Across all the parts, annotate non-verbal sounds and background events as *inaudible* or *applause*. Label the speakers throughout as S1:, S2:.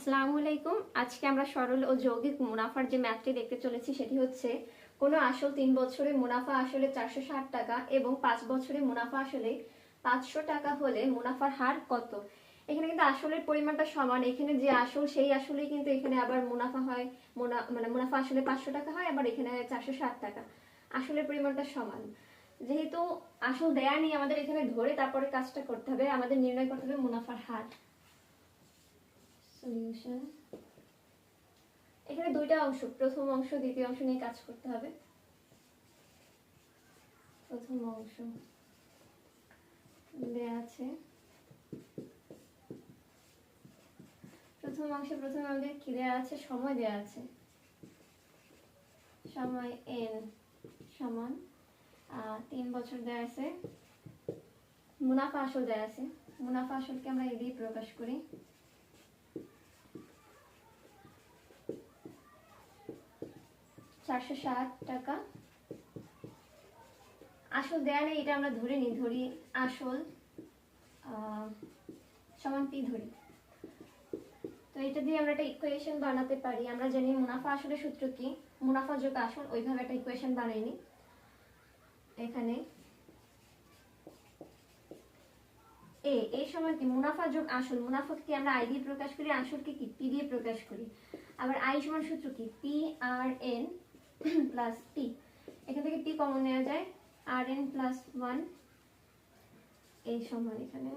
S1: আসসালামু আলাইকুম। আজকে আমরা সরল ও যৌগিক মুনাফার যে ম্যাথটি দেখতে চলেছি সেটি হচ্ছে, কোনো আসল তিন বছরে মুনাফা আসলে চারশো ষাট টাকা এবং পাঁচ বছরে মুনাফা আসলে পাঁচশো টাকা হলে মুনাফার হার কত? এখানে কিন্তু আসলের পরিমাণটা সমান। এখানে যে আসল, সেই আসলেই কিন্তু এখানে আবার মুনাফা হয়, মুনা- মানে মুনাফা আসলে পাঁচশো টাকা হয়, আবার এখানে হয় চারশো ষাট টাকা। আসলের পরিমাণটা সমান। যেহেতু আসল দেয়া নেই আমাদের এখানে ধরে তারপরে কাজটা করতে হবে, আমাদের নির্ণয় করতে হবে মুনাফার হার। সলিউশন এখানে দুইটা অংশ, প্রথম অংশ, দ্বিতীয় অংশ নিয়ে কাজ করতে হবে। প্রথম অংশ দেয়া আছে। প্রথম অংশে, প্রথমে আমাদের কি দেয়া আছে? সময় দেয়া আছে। সময় এন সমান তিন বছর দেয়া আছে। মুনাফা আসল দেয়া আছে। মুনাফা আসলকে আমরা এ দিয়ে প্রকাশ করি। চারশো ষাট টাকা। আসল দেয়া নেই এটা আমরা ধরে নিই, ধরি আসল সমান পি ধরি। তো এটা দিয়ে আমরা একটা ইকুয়েশন বানাতে পারি। আমরা জানি মুনাফা আসলে সূত্র কি? মুনাফা যোগ আসল, ওইভাবে একটা ইকুয়েশন বানাই নিই এখানে এ এই সময় কি মুনাফা যোগ আসল। মুনাফাকে কি আমরা আই দিয়ে প্রকাশ করি? আসলকে কি? পি দিয়ে প্রকাশ করি। আবার আই সমান সূত্র কি? P R N *coughs* plus P এখান থেকে পি কমন নেওয়া যায়। আর এন প্লাস এই সমান এখানে।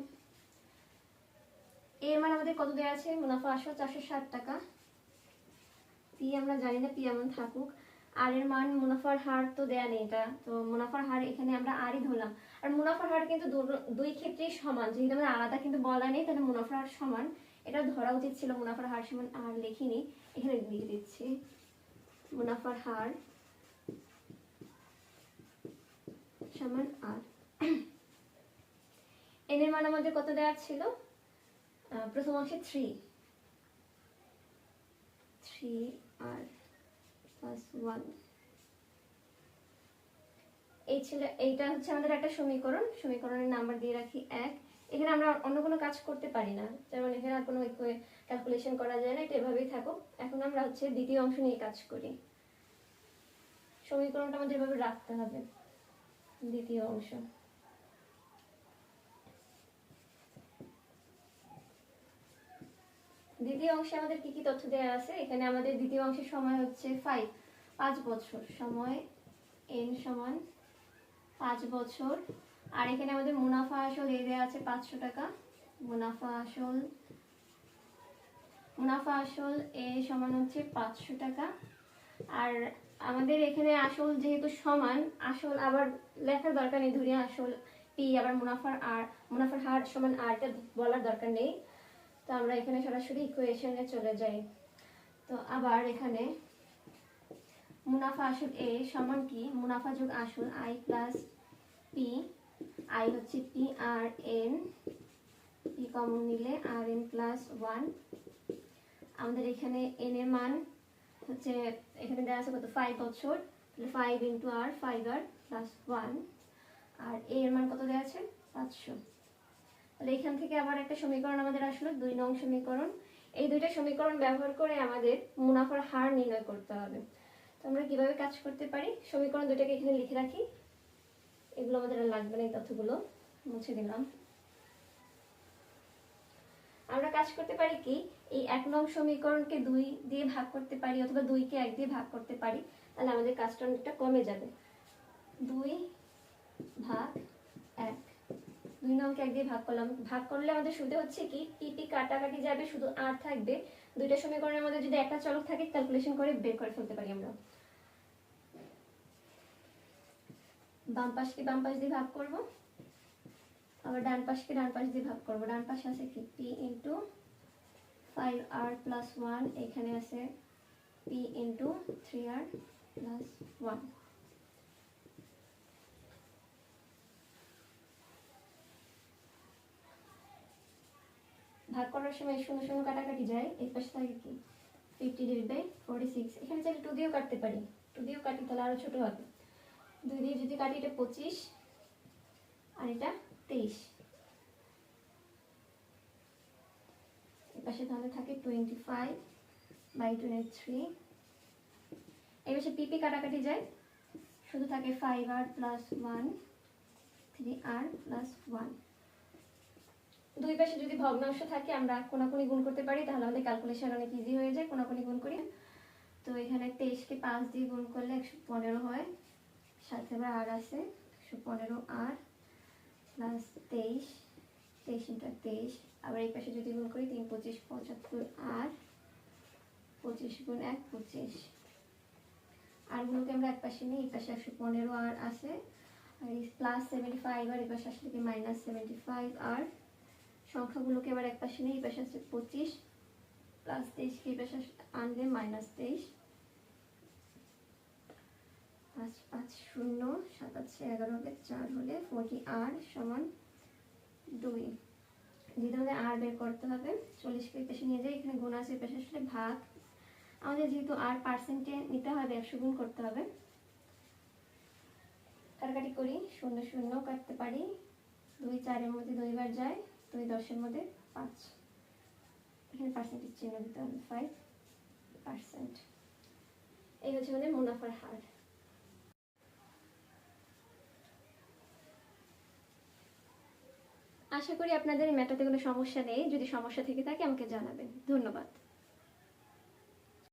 S1: এর আমাদের কত দেওয়া আছে? মুনাফা আসো চারশো ষাট টাকা। পি আমরা জানি না পি এমন থাকুক। আর এর মান মুনাফার হার তো দেয়া নেই এটা। তো মুনাফার হার এখানে আমরা আরই ধরলাম। আর মুনাফার হার কিন্তু দুই ক্ষেত্রেই সমান। যেহেতু আমাদের আলাদা কিন্তু বলা নেই, তাহলে মুনাফার হার সমান। এটা ধরা উচিত ছিল মুনাফার হার সমান আর লিখিনি। এখানে দিয়ে দিচ্ছি। মুনাফার হার সমান আর। এন এর মান আমাদের কত দেওয়া ছিল? প্রথম অংশে three three R plus one এই ছিল, এইটা হচ্ছে আমাদের একটা সমীকরণ। সমীকরণের নাম্বার দিয়ে রাখি এক। এখানে আমরা অন্য কোনো কাজ করতে পারি না। যেমন এখানে আর কোনো ক্যালকুলেশন করা যায় না। এটা এভাবেই থাকুক। এখন আমরা হচ্ছে দ্বিতীয় অংশ নিয়ে কাজ করি। সমীকরণটা আমাদের এভাবে রাখতে হবে, দ্বিতীয় অংশ। দ্বিতীয় অংশে আমাদের কি কি তথ্য দেওয়া আছে? এখানে আমাদের দ্বিতীয় অংশের সময় হচ্ছে ফাইভ পাঁচ বছর। সময় এন সমান পাঁচ বছর। আর এখানে আমাদের মুনাফা আসল এ দেওয়া আছে পাঁচশো টাকা। মুনাফা আসল মুনাফা আসল এ সমান হচ্ছে পাঁচশো টাকা। আর আমাদের এখানে আসল যেহেতু সমান, আসল আবার লেখার দরকার নেই ধরি আসল পি আবার মুনাফার আর মুনাফার হার সমান আরটা বলার দরকার নেই। তো আমরা এখানে সরাসরি ইকুয়েশনে চলে যাই। তো আবার এখানে মুনাফা আসল এ সমান কি? মুনাফা যোগ আসল আই প্লাস পি আই হচ্ছে P R N P common নিলে আর এন প্লাস ওয়ান আমাদের এখানে এন এর মান হচ্ছে এখানে দেওয়া আছে কত ফাইভ বছর তাহলে five into R five R plus one R এ এর মান কত দেওয়া আছে? পাঁচশো। তাহলে এখান থেকে আবার একটা সমীকরণ আমাদের আসলো, দুই নং সমীকরণ। এই দুইটা সমীকরণ ব্যবহার করে আমাদের মুনাফার হার নির্ণয় করতে হবে। তো আমরা কীভাবে কাজ করতে পারি? সমীকরণ দুইটাকে এখানে লিখে রাখি। এগুলো আমাদের আর লাগবে না, এই তথ্যগুলো মুছে দিলাম। আমরা কাজ করতে পারি কি? এই এক নং সমীকরণকে দুই দিয়ে ভাগ করতে পারি অথবা দুইকে এক দিয়ে ভাগ করতে পারি, তাহলে আমাদের কাজটা অনেকটা কমে যাবে। দুই ভাগ এক। দুই নংকে এক দিয়ে ভাগ করলাম। ভাগ করলে আমাদের সুবিধা হচ্ছে কি পিপি কাটাকাটি যাবে, শুধু আর থাকবে। দুইটা সমীকরণের মধ্যে যদি একটা চলক থাকে ক্যালকুলেশন করে বের করে ফেলতে পারি আমরা। বাম পাশকে বাম পাশ দিয়ে ভাগ করব। আবার ডান পাশকে ডান পাশ দিয়ে ভাগ করব। ডান পাশে আছে কি? P into five R plus one এখানে আছে P into three R plus one ভাগ করার সময় শূন্য শূন্য কাটাকাটি যায় এই পাশে থাকে কি? Fifty divide by forty six এখানে চাইলে টু দিয়েও কাটতে পারি। টু দিয়েও কাটি, তাহলে আরও ছোটো হবে। দুই দিয়ে যদি কাটি, এটা পঁচিশ, আর এটা তেইশ। পাশে তাহলে থাকে twenty five by twenty three এই পাশে পিপি কাটাকাটি যায়। শুধু থাকে five R plus one three R plus one দুই পাশে যদি ভগ্নাংশ থাকে, আমরা কোনাকুনি গুণ করতে পারি, তাহলে আমাদের ক্যালকুলেশন অনেক ইজি হয়ে যায়, কোনাকুনি গুণ করি। তো এখানে তেইশকে পাঁচ দিয়ে গুণ করলে একশো পনেরো হয়। সাথে আবার আর আছে, একশো পনেরো আর প্লাস তেইশ। তেইশ তেইশ। আবার এই পাশে যদি গুণ করি, তিন পঁচিশ, পঁচাত্তর আর পঁচিশ গুণ এক, পঁচিশ। আরগুলোকে আমরা এক পাশে নিই, এই পাশে একশো পনেরো আর আছে। আর প্লাস সেভেন্টি ফাইভ আর এই পাশে আসলে কি মাইনাস সেভেন্টি ফাইভ আর সংখ্যাগুলোকে এবার এক পাশে নিই, এই পাশে আছে পঁচিশ প্লাস তেইশকে এই পাশে আনলে মাইনাস তেইশ। পাঁচ পাঁচ শূন্য, সাত আছে এগারো হলে চার হলে ফোরটি আর সমান দুই যেটা আমাদের আর বের করতে হবে। চল্লিশকে এই পাশে নিয়ে যাই, এখানে গুণ আছে পাশে আসলে ভাগ। আমাদের যেহেতু আর পার্সেন্টে নিতে হবে, একশো গুণ করতে হবে। কাটাকাটি করি, শূন্য শূন্য কাটতে পারি। দুই চারের মধ্যে দুইবার যায়, দুই দশের মধ্যে পাঁচ। এখানে পার্সেন্টেজ চিহ্ন দিতে হবে ফাইভ পার্সেন্ট এই হচ্ছে আমাদের মুনাফার হার। আশা করি আপনাদের এই ম্যাটাতে কোনো সমস্যা নেই। যদি সমস্যা থেকে থাকে আমাকে জানাবেন। ধন্যবাদ।